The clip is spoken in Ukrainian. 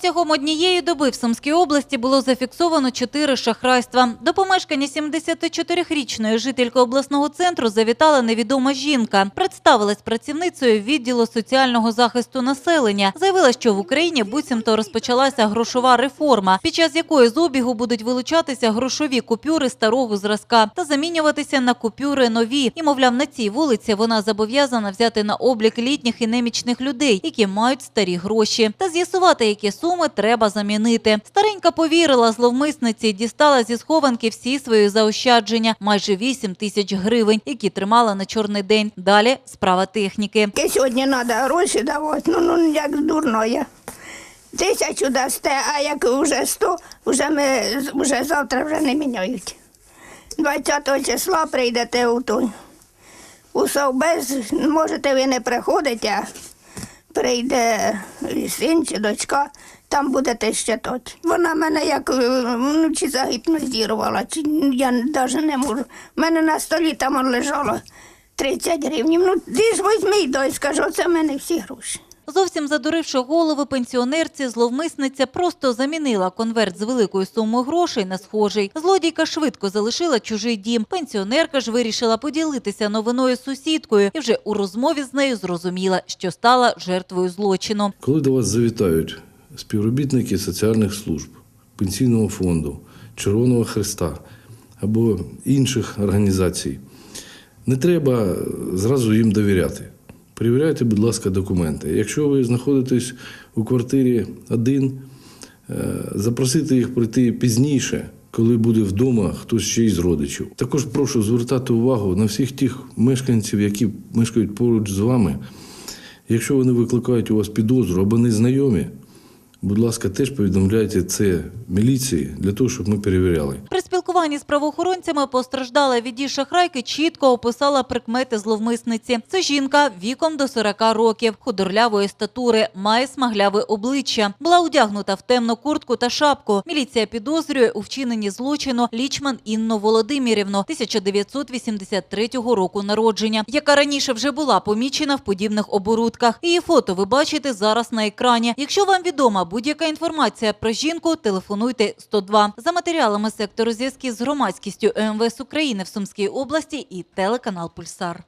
Протягом однієї доби в Сумській області було зафіксовано чотири шахрайства. До помешкання 74-річної жительки обласного центру завітала невідома жінка. Представилась працівницею відділу соціального захисту населення. Заявила, що в Україні буцімто розпочалася грошова реформа, під час якої з обігу будуть вилучатися грошові купюри старого зразка та замінюватися на купюри нові. І, мовляв, на цій вулиці вона зобов'язана взяти на облік літніх і немічних людей, які мають старі гроші, та з'ясувати, які суми треба замінити. Старенька повірила зловмисниці, дістала зі схованки всі свої заощадження, майже 8 тисяч гривень, які тримала на чорний день. Далі справа техніки. І сьогодні треба гроші давати, ну, ну як дурно я. Тисячу дасте, а як вже сто, вже, ми, вже завтра вже не міняють. 20 числа прийдете у той. У совбез, можете ви не приходити, а прийде син чи дочка, там будете щитати. Вона мене як е, ну, чи загіпнозірувала, чи я навіть не можу. У мене на столі там лежало 30 гривень. Ну, ти ж візьми й дай, скажу, це в мене всі гроші. Зовсім задуривши голови пенсіонерці, зловмисниця просто замінила конверт з великою сумою грошей на схожий. Злодійка швидко залишила чужий дім. Пенсіонерка ж вирішила поділитися новиною з сусідкою і вже у розмові з нею зрозуміла, що стала жертвою злочину. Коли до вас завітають співробітники соціальних служб, пенсійного фонду, Червоного Христа або інших організацій, не треба зразу їм довіряти. Перевіряйте, будь ласка, документи. Якщо ви знаходитесь у квартирі один, е, запросити їх прийти пізніше, коли буде вдома хтось ще із родичів. Також прошу звертати увагу на всіх тих мешканців, які мешкають поруч з вами. Якщо вони викликають у вас підозру або незнайомі, будь ласка, теж повідомляйте це міліції для того, щоб ми перевіряли. Спілкуванні з правоохоронцями постраждала від дій шахрайки чітко описала прикмети зловмисниці. Це жінка віком до 40 років, худорлявої статури, має смагляве обличчя. Була одягнута в темну куртку та шапку. Міліція підозрює у вчиненні злочину Лічман Інну Володимирівну 1983 року народження, яка раніше вже була помічена в подібних оборудках. Її фото ви бачите зараз на екрані. Якщо вам відома будь-яка інформація про жінку, телефонуйте 102. За матеріалами сектору зв'язків з громадськістю МВС України в Сумській області і телеканал Пульсар.